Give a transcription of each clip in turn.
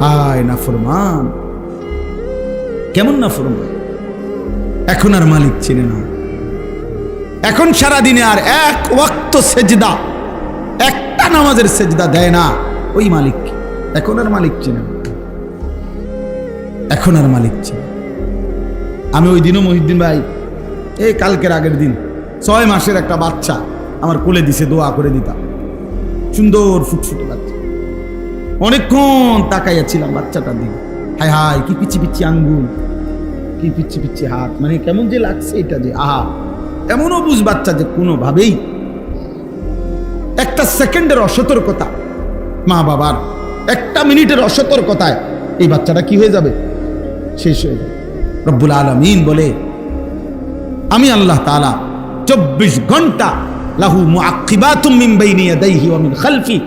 আয় না ফরমান কেমন না ফরমান এখন আর মালিক চিনে না। এখন সারা দিনে আর এক ওয়াক্ত সেজদা, একটা নামাজের সেজদা দেয় না। ওই মালিক এখন আর মালিক চিনে না। এখন আর মালিক চিনে আমি ওই দিনও মহিউদ্দিন ভাই, এই কালকের আগের দিন, ছয় মাসের একটা বাচ্চা আমার কোলে দিছে, দোয়া করে দিতাম। সুন্দর ফুটফুটে বাচ্চা। অনেকক্ষণ তাকাইয়াছিলাম বাচ্চাটার দিকে। হায় হায়, কি পিচি পিচি আঙ্গুল, কি পিচ্ছি পিচ্ছি হাত। মানে কেমন যে লাগছে এটা যে, আহা এমনও বুঝ বাচ্চা যে কোনোভাবেই একটা সেকেন্ডের অসতর্কতা, মা বাবার একটা মিনিটের অসতর্কতায় এই বাচ্চাটা কি হয়ে যাবে? শেষ হয়ে যাবে। রব্বুল আলমিন বলে, আমি আল্লাহ তাআলা চব্বিশ ঘণ্টা লাহু মুআক্কিবাতুম মিন বাইনি ইয়াদাইহি ওয়া মিন খালফি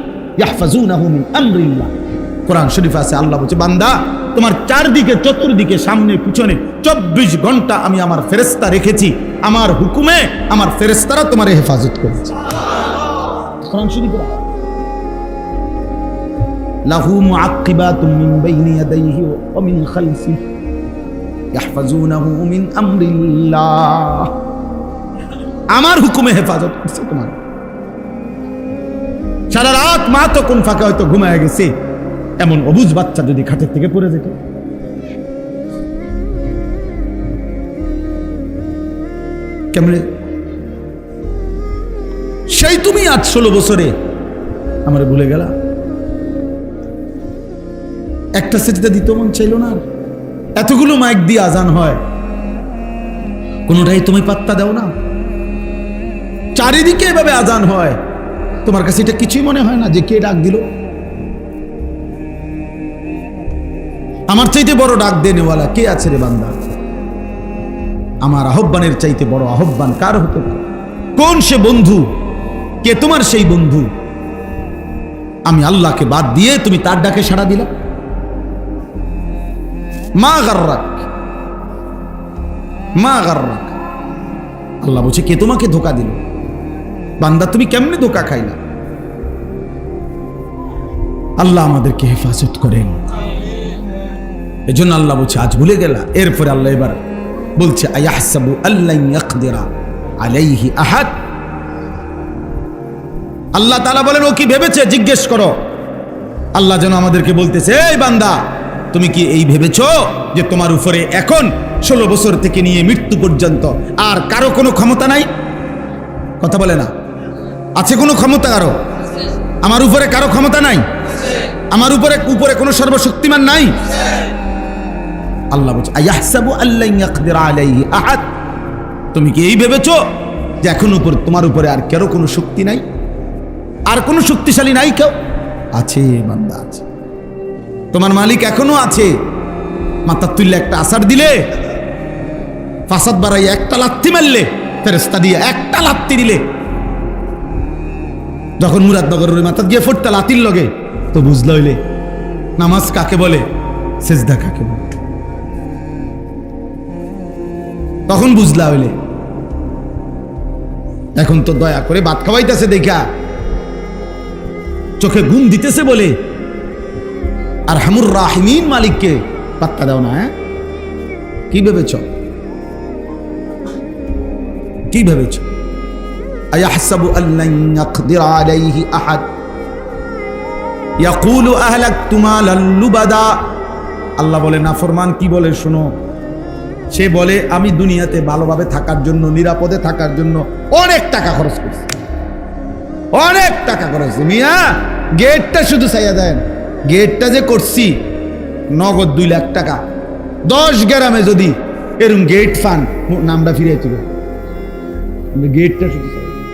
কোরআন শরীফ আছে, আল্লাহ বলছে, বান্দা, তোমার চারদিকে, চতুর্দিকে, সামনে, পিছনে, চব্বিশ ঘণ্টা আমি আমার ফেরেস্তা রেখেছি। আমার হুকুমে আমার ফেরেস্তারা তোমার হেফাজত করেছে। আমার হুকুমে হেফাজত করছে তোমার। সারা রাত মা তো কোন ফাঁকা হয়তো ঘুমায় গেছে। এমন অবুজ বাচ্চা যদি খাটের থেকে পড়ে যেত। কেমনে সেই তুমি আজ ষোলো বছরে আমার ভুলে গেলা? একটা সেজদা দিতে মন চাইল না? এতগুলো মাইক দিয়ে আজান হয়। কোনোটাই তুমি পাত্তা দাও না। চারিদিকে এভাবে আজান হয়। তোমার কাছে এটা কিছুই মনে হয় না যে কে ডাক দিল? আমার চাইতে বড় ডাক দেনেওয়ালা কে আছে রে বান্দা? আমার আহ্বানের চাইতে বড় আহ্বান কার হতে? কোন সে বন্ধু? কে তোমার সেই বন্ধু? আমি আল্লাহকে বাদ দিয়ে তুমি তার ডাকে সাড়া দিলা? মা গার্রাক। মা গার্রাক। আল্লাহ বলছে, কে তোমাকে ধোকা দিল? বান্দা, তুমি কেমনে ধোকা খাইলা? আল্লাহ আমাদেরকে হেফাজত করেন। এজন্য আল্লাহ বলছে, আজ ভুলে গেলা? এরপরে আল্লাহ এবার বলছে, আয়াহসাবু আল্লাহ আলাইহি আহাদ। আল্লাহ তাআলা বলেন, ও কি ভেবেছে? জিজ্ঞেস করো। আল্লাহ যেন আমাদেরকে বলতেছে, এই বান্দা, তুমি কি এই ভেবেছো যে তোমার উপরে এখন ষোলো বছর থেকে নিয়ে মৃত্যু পর্যন্ত আর কারও কোনো ক্ষমতা নাই? কথা বলে না। আছে কোনো ক্ষমতা কারও? আমার উপরে কারও ক্ষমতা নাই? আমার উপরে উপরে কোনো সর্বশক্তিমান নাই? আল্লাহ বলছে আহাদ। তুমি কি এই ভেবেছো যে এখন উপর, তোমার উপরে আর কারও কোনো শক্তি নাই? আর কোনো শক্তিশালী নাই কেউ? আছে, বান্দা আছে। তোমার মালিক এখনও আছে। মাথা তুললে একটা আসার দিলে, ফাসাদ বাড়াই একটা লাত্তি মারলে ফেরেস্তা দিয়ে একটা লাত্তি দিলে যখন মুরাদনগরের ওই মাথা গিয়ে ফুটতা লাতির লগে, তো বুঝলো হইলে, নামাজ কাকে বলে? সেজদা কাকে বলে? তখন বুঝলা হইলে, এখন তো দয়া করে ভাত খাওয়াইতেছে দেখা। চোখে ঘুম দিতেছে বলে আর হামুর রাহিমিন মালিককে পাত্তা দাও না হ্যাঁ? কি ভেবেছ? কি ভেবেছ? আয়াহসাবু আল্লান ইয়াকদির আলাইহি আহাদ ইয়াকুলু আহলাকতু মালান লুবাদা আল্লাহ বলে, না ফরমান, কি বলে শোনো? সে বলে, আমি দুনিয়াতে ভালোভাবে থাকার জন্য, নিরাপদে থাকার জন্য অনেক টাকা খরচ করছি। অনেক টাকা খরচ। মিয়া, গেটটা শুধু চাইয়া দেন। গেটটা যে করছি, নগদ দুই লাখ টাকা। দশ গ্রামে যদি এরম গেট ফান, নামটা ফিরে তুল গেটটা শুধু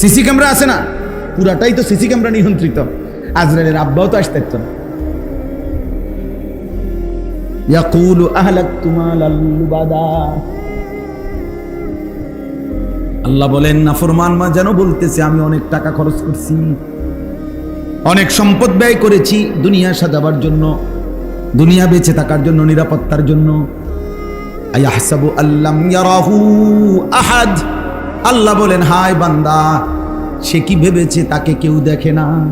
সিসি ক্যামেরা আছে না? পুরাটাই তো সিসি ক্যামেরা নিয়ন্ত্রিত। আজরালের আব্বাও তো আসতে না। ইয়াকুলু আহলাকতু মালাল আল্লাহ বলেন, নাফরমান মা যেন বলতেছে, আমি অনেক টাকা খরচ করছি, অনেক সম্পদ ব্যয় করেছি, দুনিয়া সাজাবার জন্য, দুনিয়া বেঁচে থাকার জন্য, নিরাপত্তার জন্য। আয়াহসাবু আল্লাম ইয়ারাহু আহাদ। আল্লাহ বলেন, হায় বান্দা, সে কি ভেবেছে তাকে কেউ দেখে না?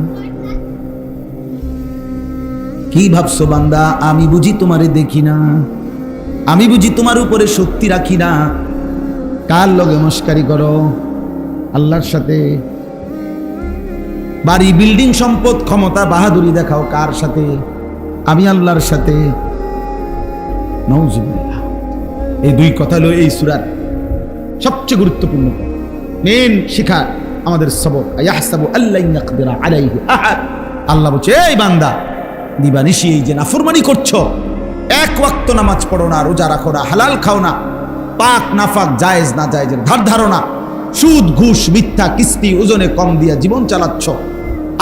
কি ভাবছ বান্দা? আমি বুঝি তোমারে দেখি না। আমি বুঝি তোমার উপরে শক্তি রাখি না। কার লগে মস্কারি করো? আল্লাহর সাথে। বাড়ি, বিল্ডিং সম্পদ, ক্ষমতা, বাহাদুরি দেখাও কার সাথে? আমি আল্লাহর সাথে। নওজুবিল্লাহ। এই দুই কথা হলো এই সুরার সবচেয়ে গুরুত্বপূর্ণ মেন শিখা আমাদের সবক আল্লাহ আল্লাহ বলছে, এই বান্দা, দিবানিশি এই যে নাফরমানি করছ, এক ওয়াক্ত নামাজ পড়ো না, রোজা রাখো না, হালাল খাও না, পাক নাফাক জায়েজ না জায়েজের ধার ধারণা সুদ, ঘুষ, মিথ্যা, কিস্তি, ওজনে কম দিয়া জীবন চালাচ্ছ।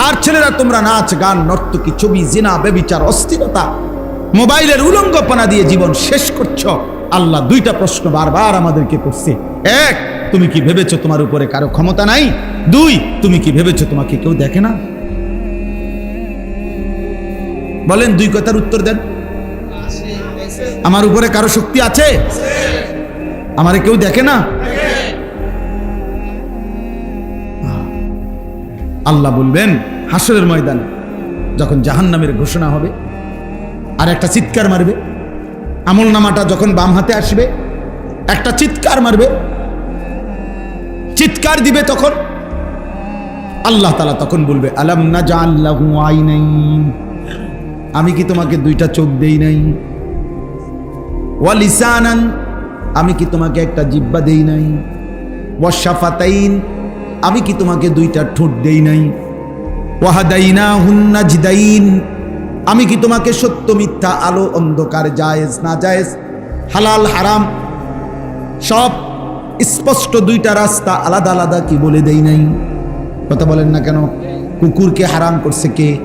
আর ছেলেরা, তোমরা নাচ, গান, নর্তকী, ছবি, জিনা, বেবিচার, অস্থিরতা, মোবাইলের উলঙ্গপনা দিয়ে জীবন শেষ করছ। আল্লাহ দুইটা প্রশ্ন বারবার আমাদেরকে করছে। এক, তুমি কি ভেবেছো তোমার উপরে কারও ক্ষমতা নাই? দুই, তুমি কি ভেবেছো তোমাকে কেউ দেখে না? বলেন দুই কথার উত্তর দেন। আমার উপরে কারও শক্তি আছে? আমারে কেউ দেখে না? আল্লাহ বলবেন, হাসরের ময়দানে যখন জাহান্নামের ঘোষণা হবে, আর একটা চিৎকার মারবে আমল নামাটা যখন বাম হাতে আসবে, একটা চিৎকার মারবে চিৎকার দিবে তখন? আল্লাহ তালা তখন বলবে, আলাম না যা আল্লাহ আই নাই আমি কি তোমাকে দুইটা চোখ দেই নাই? ওয়ালিসানান আমি কি তোমাকে একটা জিব্বা দেই নাই? ওয়াশাফাতাইন আমি কি তোমাকে দুইটা ঠোঁট দেই নাই? ওয়াহাদাইনা হুন্না জিদাইন আমি কি তোমাকে সত্য মিথ্যা আলো অন্ধকার জায়েজ না জায়েজ, হালাল হারাম, সব স্পষ্ট দুইটা রাস্তা আলাদা আলাদা কি বলে দেই নাই? কথা বলেন না কেন? কুকুরকে হারাম করছে কে?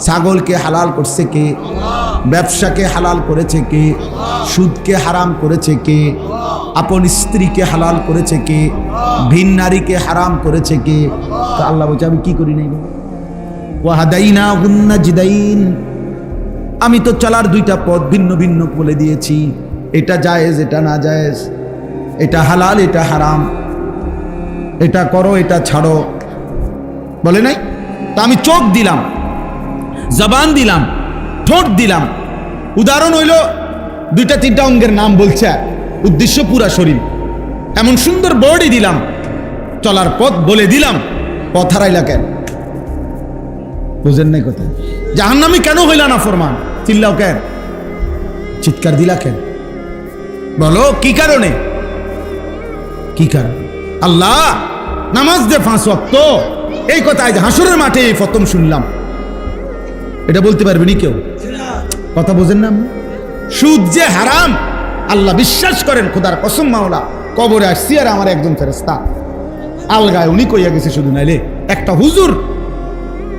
ছাগলকে হালাল করছে কে? ব্যবসাকে হালাল করেছে কে? সুদকে হারাম করেছে কে? আপন স্ত্রীকে হালাল করেছে কে? ভিন নারীকে হারাম করেছে কে? তো আল্লাহ বলছে, আমি কি করি নাই? ওয়াহাদাইনা হুন্না জিদাইন। আমি তো চলার দুইটা পথ ভিন্ন ভিন্ন বলে দিয়েছি। এটা জায়েজ, এটা না জায়েজ। এটা হালাল, এটা হারাম। এটা করো, এটা ছাড়ো। বলে নাই? তা আমি চোখ দিলাম, জবান দিলাম, ঠোঁট দিলাম। উদাহরণ হইল, দুইটা, তিনটা অঙ্গের নাম বলছে, উদ্দেশ্য পুরা শরীর। এমন সুন্দর বডি দিলাম, চলার পথ বলে দিলাম, পথ হারাইলা কেন? বুঝেন নাই কোথায় জাহান্নামি কেন হইলা না ফরমান? চিল্লাও কেন? চিৎকার দিলা কেন? বলো, কি কারণে? কি কারণ? আল্লাহ, নামাজ দে ফাঁস ওয়াক্ত। এই কথা আজ হাসুরের মাঠে এই প্রথম শুনলাম। এটা বলতে পারবেনি কেউ? কথা বোঝেন না? সুদ যে হারাম, আল্লাহ বিশ্বাস করেন, খোদার কসম মাওলা, কবরে আসছি আর আমার একজন ফেরেস্তা আলগায় উনি কইয়া গেছে শুধু নাইলে, একটা হুজুর,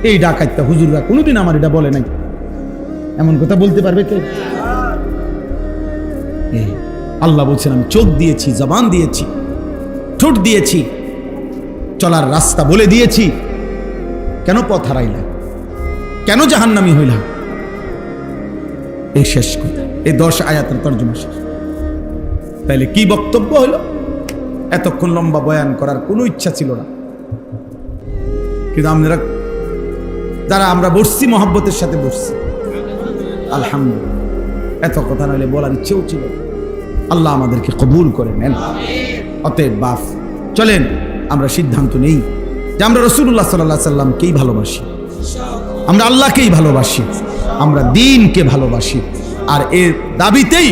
এই ডাকাইতা হুজুররা কোনোদিন আমার এটা বলে নাই। এমন কথা বলতে পারবে কেউ আল্লাহ বলছেন, আমি চোখ দিয়েছি, জবান দিয়েছি। ঠোঁট দিয়েছি, চলার রাস্তা বলে দিয়েছি, কেন পথ হারাইলাম কেন জাহান্নামি হইলাম এই শেষ কথা এই দশ আয়াতের তর্জমা শেষ। তাইলে কি বক্তব্য হলো? এতক্ষণ লম্বা বয়ান করার কোনো ইচ্ছা ছিল না। কিন্তু আমরা যারা আমরা বসছি, মহব্বতের সাথে বসছি, আলহামদুলিল্লাহ, এত কথা নাহলে বলার ইচ্ছেও ছিল আল্লাহ আমাদেরকে কবুল করে নেন। অতএব বাফ, চলেন, আমরা সিদ্ধান্ত নেই যে আমরা রসুল্লাহ সাল্লাহ সাল্লামকেই ভালোবাসি। আমরা আল্লাহকেই ভালোবাসি, আমরা দিনকে ভালোবাসি, আর এর দাবিতেই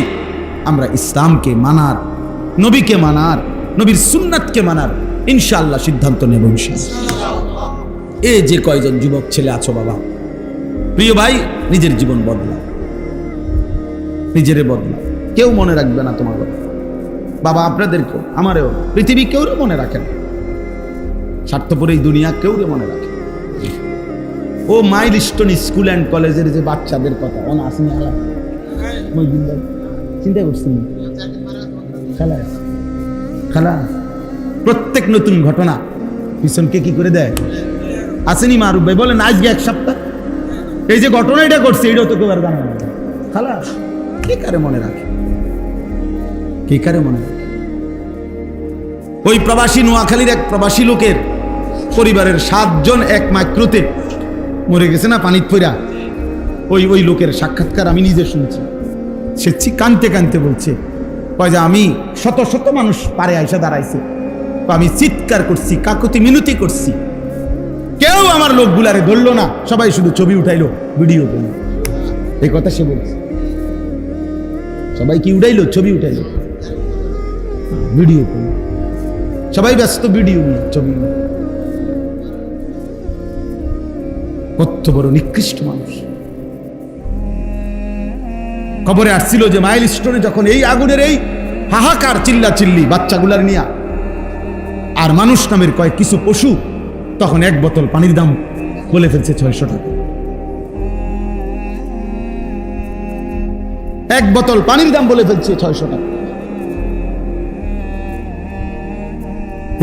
আমরা ইসলামকে মানার, নবীকে মানার, নবীর সুন্নাতকে মানার ইনশাআল্লাহ সিদ্ধান্ত নেব। এ যে কয়জন যুবক ছেলে আছো বাবা, প্রিয় ভাই, নিজের জীবন বদলা নিজেরে বদলা কেউ মনে রাখবে না তোমার কথা। বাবা আপনাদেরকেও, আমারও। পৃথিবী কেউ মনে রাখেন স্বার্থপর এই দুনিয়া কেউ মনে রাখে ও মাইল স্টোন স্কুল অ্যান্ড কলেজের যে বাচ্চাদের কথা, ও আসেনি চিন্তা করছেন খেলা খেলা প্রত্যেক নতুন ঘটনা পিছনকে কি করে দেয়? আসেনি মারুফ ভাই বলেন আজকে এক সপ্তাহ। এই যে ঘটনা এটা করছে, এটাও তো কেউ আর জানা না খালা কে কারে মনে রাখে? কে কারে মনে ওই প্রবাসী নোয়াখালীর এক প্রবাসী লোকের পরিবারের সাতজন এক মাইক্রোতে মরে গেছে না পানিত পইরা? ওই ওই লোকের সাক্ষাৎকার আমি নিজে শুনছি। সে কানতে কানতে বলছে, কয় যে আমি শত শত মানুষ পারে আইসা দাঁড়াইছে। আমি চিৎকার করছি, কাকুতি মিনতি করছি। কেউ আমার লোকগুলারে ধরলো না, সবাই শুধু ছবি উঠাইলো, ভিডিও করল। এই কথা সে বলছে। সবাই কি উঠাইলো ছবি উঠাইলো? ভিডিও করল সবাই ব্যস্ত ভিডিও নিয়ে, ছবি কত বড় নিকৃষ্ট মানুষ। খবরে আসছিল যে মাইল স্টোনে যখন এই আগুনের এই হাহাকার চিল্লা চিল্লি বাচ্চাগুলার নিয়া, আর মানুষ নামের কয়েক কিছু পশু তখন এক বোতল পানির দাম বলে ফেলছে ছয়শো টাকা। এক বোতল পানির দাম বলে ফেলছে ছয়শো টাকা।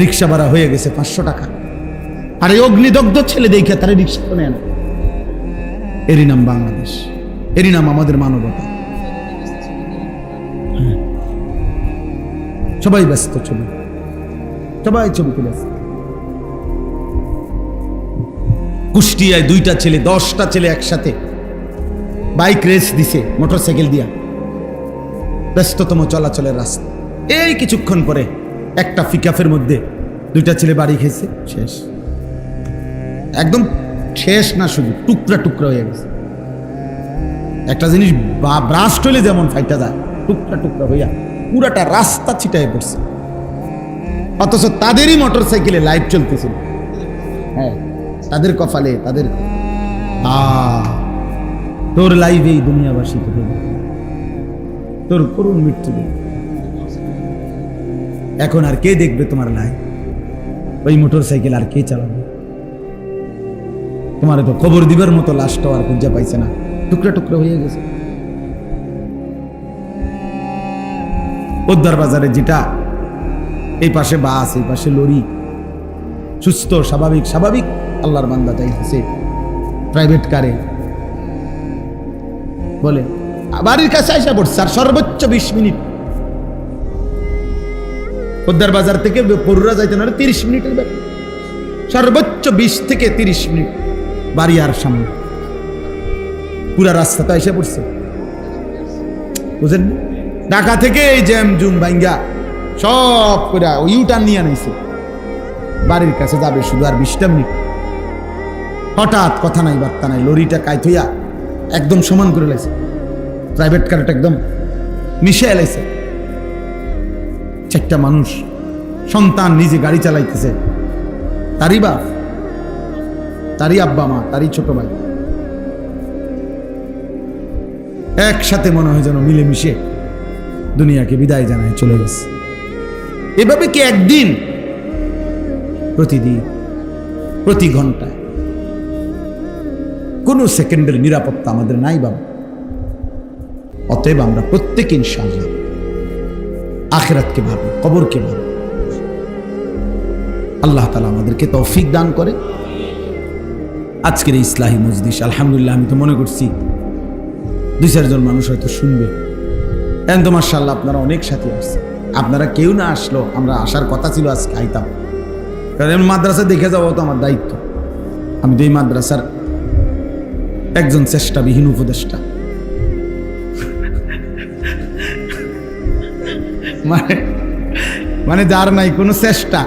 রিক্সা ভাড়া হয়ে গেছে পাঁচশো টাকা। আর এই অগ্নিদগ্ধ ছেলে দেখে তারা রিক্সা তো নেয় না এরই নাম বাংলাদেশ। এরই নাম আমাদের মানবতা। হ্যাঁ। সবাই ব্যস্ত ছবি সবাই ছবি তুলে কুষ্টিয়ায় দুইটা ছেলে, দশটা ছেলে একসাথে বাইক রেস দিছে, মোটরসাইকেল দিয়া। ব্যস্ততম চলাচলের রাস্তা। এই কিছুক্ষণ পরে একটা ফিকাফের মধ্যে দুইটা ছেলে বাড়ি খেয়েছে। শেষ। একদম শেষ না শুধু, টুকরা টুকরা হয়ে গেছে। একটা জিনিস ব্রাস্ট হইলে যেমন ফাইটা যায়, টুকরা টুকরা হইয়া পুরাটা রাস্তা ছিটায় পড়ছে। অথচ তাদেরই মোটর সাইকেলে লাইভ চলতেছিল। হ্যাঁ তাদের কপালে, তাদের তোর লাইভেই দুনিয়াবাসী তোর করুণ মৃত্যু। এখন আর কে দেখবে তোমার লাইভ ওই মোটর সাইকেল আর কে চালাবে? তোমার তো খবর দিবার মতো লাশটাও আর খুঁজা পাইছে না। টুকরা টুকরা হয়ে গেছে। উদ্ধার বাজারে যেটা, এই পাশে বাস, এই পাশে লরি। সুস্থ, স্বাভাবিক স্বাভাবিক আল্লাহর বান্দা যাইতেছে প্রাইভেট কারে বলে, বাড়ির কাছে আসা পড়ছে আর সর্বোচ্চ বিশ মিনিট। উদ্ধার বাজার থেকে পড়ুরা যাইতে না তিরিশ মিনিটের ব্যাপার। সর্বোচ্চ বিশ থেকে তিরিশ মিনিট বাড়ি আর সামনে। পুরা রাস্তা তো এসে পড়ছে। বুঝেন ঢাকা থেকে এই জ্যাম জুম বাইঙ্গা সব করে ইউটার্ন নিয়ে আনাইছে বাড়ির কাছে যাবে শুধু আর বিশটা মিনিট। হঠাৎ কথা নাই, বার্তা নাই, লরিটা কায় থইয়া একদম সমান করে লাইছে। প্রাইভেট কারটা একদম মিশে এলাইছে চারটা মানুষ সন্তান নিজে গাড়ি চালাইতেছে। তারই বাপ, তারই আব্বা মা, তারই ছোট ভাই। একসাথে মনে হয় যেন মিলেমিশে দুনিয়াকে বিদায় জানায় চলে গেছে। এভাবে কি একদিন, প্রতিদিন, প্রতি ঘন্টায়? কোনো সেকেন্ডের নিরাপত্তা আমাদের নাই বাবা। অতএব আমরা প্রত্যেকে ইনশাআল্লাহ আখেরাতকে ভাবি কবরকে ভাবি আল্লাহ তালা আমাদেরকে তৌফিক দান করে। আজকের এই ইসলাহী মজলিস, আলহামদুলিল্লাহ, আমি তো মনে করছি দুই চারজন মানুষ হয়তো শুনবে। এখন তো মার্শাল্লাহ আপনারা অনেক সাথী আসছে আপনারা কেউ না আসলো, আমরা আসার কথা ছিল আজকে, আইতাম। কারণ মাদ্রাসা দেখে যাওয়া তো আমার দায়িত্ব। আমি তো এই মাদ্রাসার একজন চেষ্টাবিহীন উপদেষ্টা। মানে মানে যার নাই, কোনো চেষ্টা।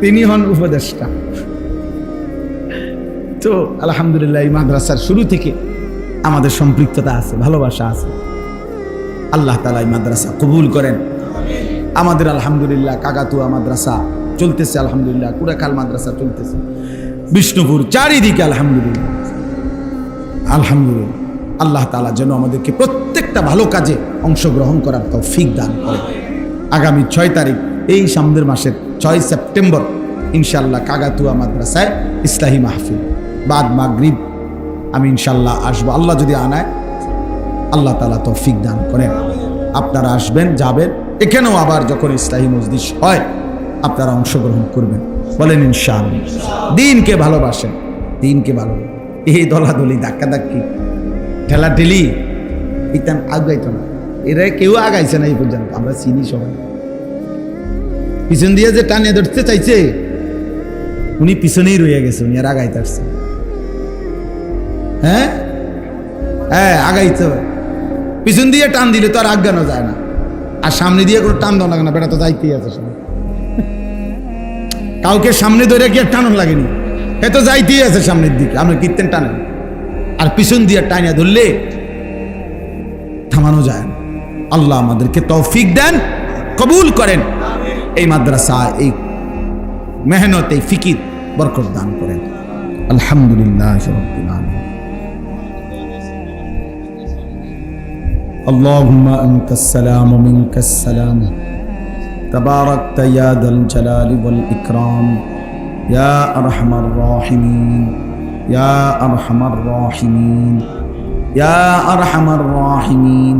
তিনি হন উপদেষ্টা। তো আলহামদুলিল্লাহ, এই মাদ্রাসার শুরু থেকে আমাদের সম্পৃক্ততা আছে, ভালোবাসা আছে। আল্লাহ তালা এই মাদ্রাসা কবুল করেন। আমাদের আলহামদুলিল্লাহ, কাকাতুয়া মাদ্রাসা চলতেছে, আলহামদুলিল্লাহ কুড়াকাল মাদ্রাসা চলতেছে। বিষ্ণুপুর চারিদিকে আলহামদুলিল্লাহ। আলহামদুলিল্লাহ, আল্লাহ তালা যেন আমাদেরকে প্রত্যেকটা ভালো কাজে অংশগ্রহণ করার তৌফিক দান করে আগামী ছয় তারিখ, এই সামনের মাসের ছয় সেপ্টেম্বর ইনশাল্লাহ কাগাতুয়া মাদ্রাসায় ইসলাহী মাহফিল। বাদ মাগরিব, আমি ইনশাল্লাহ আসব। আল্লাহ যদি আনায়, আল্লাহ তালা তৌফিক দান করেন। আপনারা আসবেন, যাবেন, এখানেও আবার যখন ইসলাহী মসজিদ হয়, আপনারা অংশগ্রহণ করবেন। বলেন ইনশাআল্লাহ। দিনকে ভালোবাসেন দিনকে ভালোবাসেন। এই দলাদলি ধাক্কা ধাক্কি ঠেলা ঠেলি ইতান আগাইতো না। এরা কেউ আগাইছে না এই পর্যন্ত, আমরা চিনি সবাই। পিছন দিয়ে যে টানিয়ে ধরতে চাইছে, উনি পিছনেই রয়ে গেছে, উনি আর আগাইতে আসছে হ্যাঁ? হ্যাঁ আগাইতে হবে। পিছন দিয়ে টান দিলে তো আর আজ্ঞানো যায় না। আর সামনে দিয়ে কোনো টান দেওয়া লাগে না, বেটা তো যাইতেই আছে কাউকে সামনে ধরে কি আর টানুন লাগেনি? এ তো যাইতেই আছে সামনের দিকে আপনি কীর্তেন টানেন। আর পিছন দিয়ে টানিয়া ধরলে থামানো যায় না। আল্লাহ আমাদেরকে তৌফিক দেন কবুল করেন এই মাদ্রাসা এই মেহনত এই ফিকির বরকত দান করেন আলহামদুলিল্লাহ রব্বিল আলামিন اللهم أنت السلام ومنك السلام تباركت يا ذا الجلال والإكرام يا أرحم الراحمين يا أرحم الراحمين يا أرحم الراحمين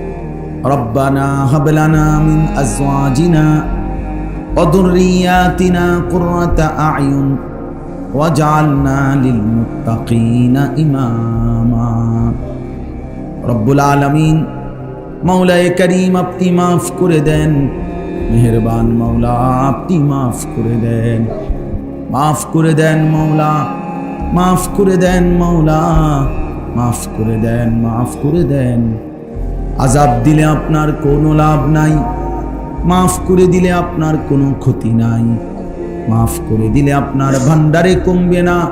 ربنا هب لنا من أزواجنا وذرياتنا قرة أعين واجعلنا للمتقين إماما রব্বুল আলমিন মৌলায় করিম আপনি মাফ করে দেন মেহরবান মৌলা আপনি মাফ করে দেন মাফ করে দেন মৌলা মাফ করে দেন মৌলা মাফ করে দেন মাফ করে দেন আজাব দিলে আপনার কোনো লাভ নাই। মাফ করে দিলে আপনার কোনো ক্ষতি নাই। মাফ করে দিলে আপনার ভান্ডারে কমবে না।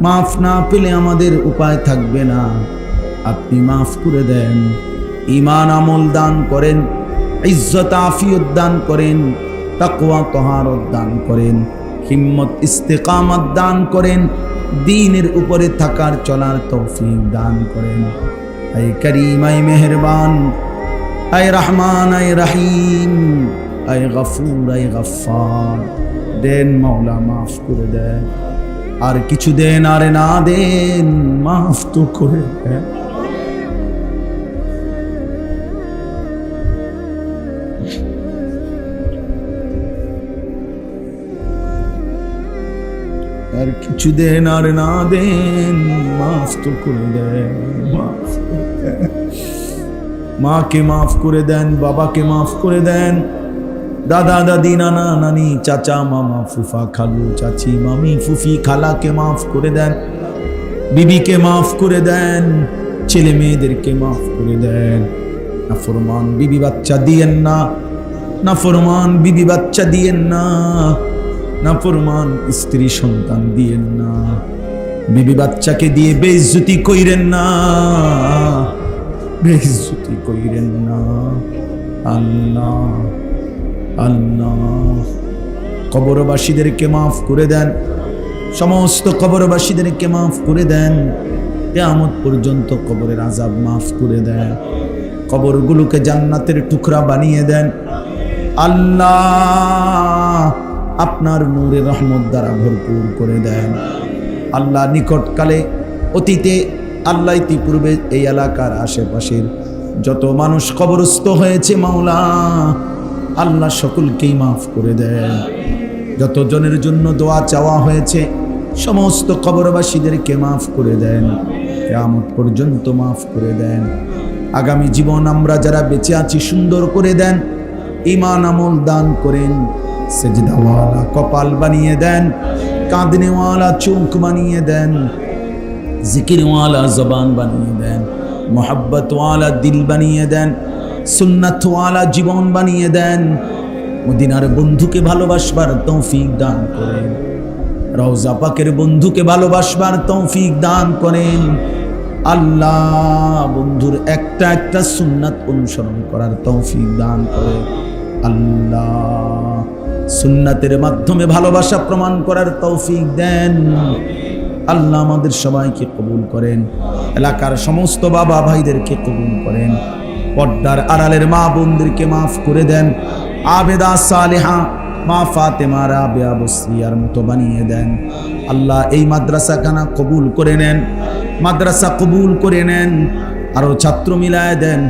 মাফ না পেলে আমাদের উপায় থাকবে না। আপনি মাফ করে দেন। ইমান আমল দান করেন। ইজ্জত, আফিয়ত দান করেন। তাকওয়া, তহারত দান করেন। হিম্মত, ইস্তেকামত দান করেন। দিনের উপরে থাকার চলার তৌফিক দান করেন। আই করিম, আই মেহরবান, আই রহমান, আই রহিম, আই গফুর, আই গফার দেন মৌলা মাফ করে দেন আর কিছু দেন, আর না দেন, মাফ তো করে দেন আর কিছু দেন, আর না দেন, মাফ তো করে দেন মাফ। মাকে মাফ করে দেন, বাবাকে মাফ করে দেন। দাদা, দাদি, নানা, নানি, চাচা, মামা, ফুফা, খালু, চাচি, মামি, ফুফি, খালাকে মাফ করে দেন। বিবিকে মাফ করে দেন। ছেলে মেয়েদেরকে মাফ করে দেন। না ফরমান বিবি বাচ্চা দিয়েন না। না ফরমান বিবি বাচ্চা দিয়েন না। না ফরমান স্ত্রী সন্তান দিয়েন না। বিবি বাচ্চাকে দিয়ে বেইজ্জতি কইরেন না। বেইজ্জতি কইরেন না। আল্লাহ আল্লাহ। কবরবাসীদেরকে মাফ করে দেন। সমস্ত কবরবাসীদেরকে মাফ করে দেন। কেয়ামত পর্যন্ত কবরের আজাব মাফ করে দেন। কবরগুলোকে জান্নাতের টুকরা বানিয়ে দেন। আল্লাহ আপনার নূরে রহমত দ্বারা ভরপুর করে দেন। আল্লাহ নিকটকালে অতীতে আল্লাহ ইতিপূর্বে এই এলাকার আশেপাশের যত মানুষ কবরস্থ হয়েছে মাওলা, আল্লাহ সকলকেই মাফ করে দেন যত জনের জন্য দোয়া চাওয়া হয়েছে, সমস্ত কবরবাসীদেরকে মাফ করে দেন। কেয়ামত পর্যন্ত মাফ করে দেন। আগামী জীবন আমরা যারা বেঁচে আছি, সুন্দর করে দেন। ইমান আমল দান করেন। সেজদাওয়ালা কপাল বানিয়ে দেন। কাঁদনেওয়ালা চোখ বানিয়ে দেন। জিকিরওয়ালা জবান বানিয়ে দেন, মোহাব্বতওয়ালা দিল বানিয়ে দেন, সুন্নাতওয়ালা জীবন বানিয়ে দেন। মদিনার বন্ধুকে ভালোবাসবার তৌফিক দান করেন। রওজা পাকের বন্ধুকে ভালোবাসবার তৌফিক দান করেন। আল্লাহ বন্ধুর একটা একটা সুন্নাত অনুসরণ করার তৌফিক দান করে। আল্লাহ সুন্নাতের মাধ্যমে ভালোবাসা প্রমাণ করার তৌফিক দেন। আল্লাহ আমাদের সবাইকে কবুল করেন, এলাকার সমস্ত বাবা ভাইদেরকে কবুল করেন, পর্দার আড়ালের মা বোনদেরকে মাফ করে দেন, আবেদা সালেহা, মা ফাতেমা রাবেয়া বসরিয়ার মতো বানিয়ে দেন। আল্লাহ এই মাদ্রাসাখানা কবুল করে নেন, মাদ্রাসা কবুল করে নেন আরও ছাত্র মিলায় দেন,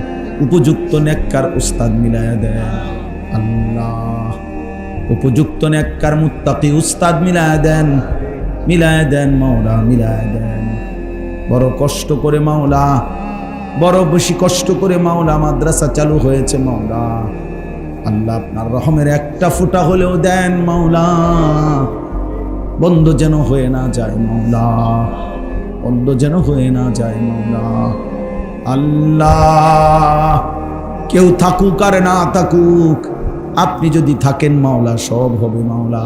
উপযুক্ত নেককার উস্তাদ মিলায় দেন। আল্লাহ উপযুক্ত নেককার মুত্তাকি উস্তাদ মিলায় দেন। মিলায় দেন মাওলা মিলায় দেন বড় কষ্ট করে মাওলা, বড় বেশি কষ্ট করে মাওলা, মাদ্রাসা চালু হয়েছে মাওলা। আল্লাহ আপনার রহমের একটা ফুটা হলেও দেন মাওলা। বন্ধ যেন হয়ে না যায় মাওলা, বন্ধ যেন হয়ে না যায় মাওলা। আল্লাহ, কেউ থাকুক আর না থাকুক, আপনি যদি থাকেন মাওলা, সব হবে মাওলা।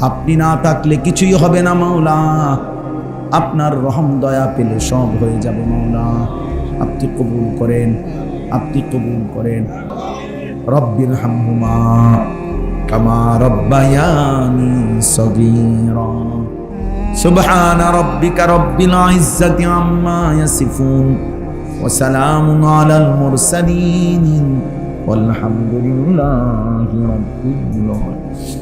আপনি না থাকলে কিছুই হবে না মাওলা আপনার রহম দয়া পেলে সব হয়ে যাবে মাওলা আপনি কবুল করেন আপনি কবুল করেন রব্বির হামহুমা কামা রব্বায়ানি সগীরা سبحان ربك رب العزة عما يصفون وسلام على المرسلين والحمد لله رب العالمين